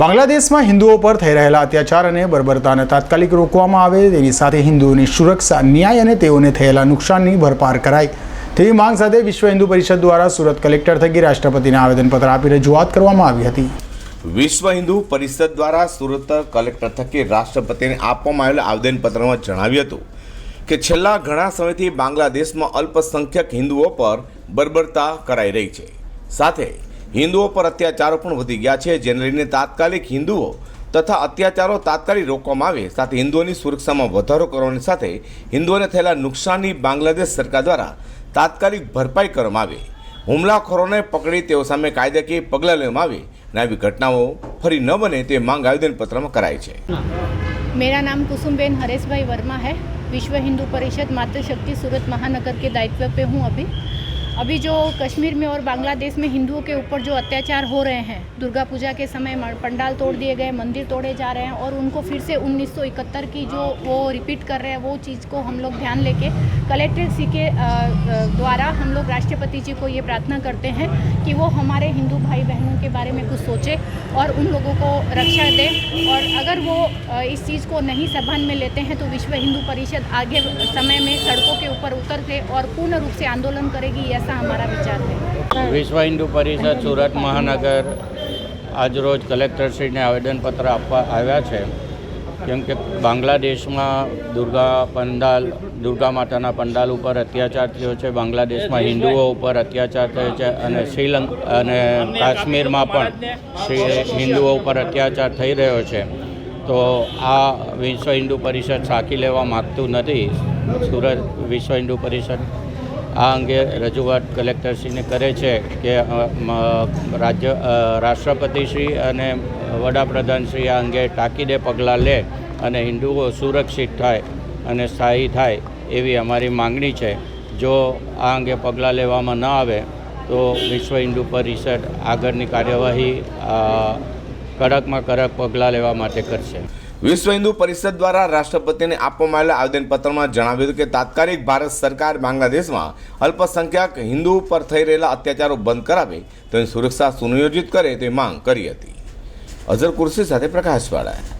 બાંગ્લાદેશમાં હિન્દુઓ પર થઈ રહેલા અત્યાચાર અને બર્બરતાને તાત્કાલિક રોકવામાં આવે તેની સાથે હિન્દુઓની સુરક્ષા, ન્યાય અને તેઓને થયેલા નુકસાનની ભરપાર કરાય તેવી માંગ સાથે વિશ્વ હિન્દુ પરિષદ દ્વારા સુરત કલેક્ટર થકી રાષ્ટ્રપતિને આવેદનપત્ર આપી રજૂઆત કરવામાં આવી હતી. વિશ્વ હિન્દુ પરિષદ દ્વારા સુરત કલેક્ટર થકી રાષ્ટ્રપતિને આપવામાં આવેલા આવેદનપત્રમાં જણાવ્યું હતું કે છેલ્લા ઘણા સમયથી બાંગ્લાદેશમાં અલ્પસંખ્યક હિન્દુઓ પર બર્બરતા કરાઈ રહી છે. સાથે હિન્દુઓ પર અત્યાચારો પણ વધી ગયા છે. જેને લઈને તાત્કાલિક હિન્દુઓ તથા અત્યાચારો તાત્કાલિક રોકવામાં આવે. સાથે હિન્દુઓની સુરક્ષામાં વધારો કરવાની સાથે હિન્દુઓને થયેલા નુકસાનની બાંગ્લાદેશ સરકાર દ્વારા તાત્કાલિક ભરપાઈ કરવામાં આવે. હુમલાખોરોને પકડી તેઓ સામે કાયદાકીય પગલાં લેવામાં આવે અને આવી ઘટનાઓ ફરી ન બને તે માંગ આવેદનપત્રમાં કરાય છે. મેરા નામ કુસુમબેન હરેશભાઈ વર્મા હૈ. વિશ્વ હિન્દુ પરિષદ માતૃશક્તિ સુરત મહાનગર કે દાયિત્વ પે હું અભી. अभी जो कश्मीर में और बांग्लादेश में हिंदुओं के ऊपर जो अत्याचार हो रहे हैं, दुर्गा पूजा के समय पंडाल तोड़ दिए गए, मंदिर तोड़े जा रहे हैं और उनको फिर से 1971 की जो वो रिपीट कर रहे हैं, वो चीज़ को हम लोग ध्यान लेके कलेक्ट्रेट सी के द्वारा हम लोग राष्ट्रपति जी को ये प्रार्थना करते हैं कि वो हमारे हिंदू भाई बहनों के बारे में कुछ सोचे और उन लोगों को रक्षा दें और अगर वो इस चीज़ को नहीं संभाल में लेते हैं तो विश्व हिंदू परिषद आगे समय में सड़कों के ऊपर उतर के और पूर्ण रूप से आंदोलन करेगी ऐसा हमारा विचार है વિશ્વ હિન્દુ પરિષદ સુરત મહાનગર આજરોજ કલેક્ટરશ્રીને આવેદનપત્ર આપવા આવ્યા છે કેમ કે બાંગ્લાદેશમાં દુર્ગા પંડાલ દુર્ગા માતાના પંડાલ ઉપર અત્યાચાર થયો છે બાંગ્લાદેશમાં હિન્દુઓ ઉપર અત્યાચાર થયો છે અને શ્રીલંકા અને કાશ્મીરમાં પણ શ્રી હિન્દુઓ ઉપર અત્યાચાર થઈ રહ્યો છે તો આ વિશ્વ હિન્દુ પરિષદ સાકી લેવા માગતું નથી સુરત વિશ્વ હિન્દુ પરિષદ આ અંગે રજૂઆત કલેક્ટરશ્રીને કરે છે કે રાજ્ય રાષ્ટ્રપતિશ્રી અને વડાપ્રધાનશ્રી આ અંગે તાકીદે પગલાં લે અને હિન્દુઓ સુરક્ષિત થાય અને સ્થાયી થાય એવી અમારી માંગણી છે. જો આ અંગે પગલાં લેવામાં ન આવે, તો વિશ્વ હિન્દુ પરિષદ આગળની કાર્યવાહી કડકમાં કડક પગલાં લેવા માટે કરશે. વિશ્વ હિન્દુ પરિષદ દ્વારા રાષ્ટ્રપતિને આપવામાં આવેલા આવેદનપત્રમાં જણાવ્યું કે તાત્કાલિક ભારત સરકાર બાંગ્લાદેશમાં અલ્પસંખ્યક હિન્દુ પર થઈ રહેલા અત્યાચારો બંધ કરાવે, તેની સુરક્ષા સુનિયોજિત કરે તેવી માંગ કરી હતી. અઝર કુર્સી સાથે પ્રકાશવાળા.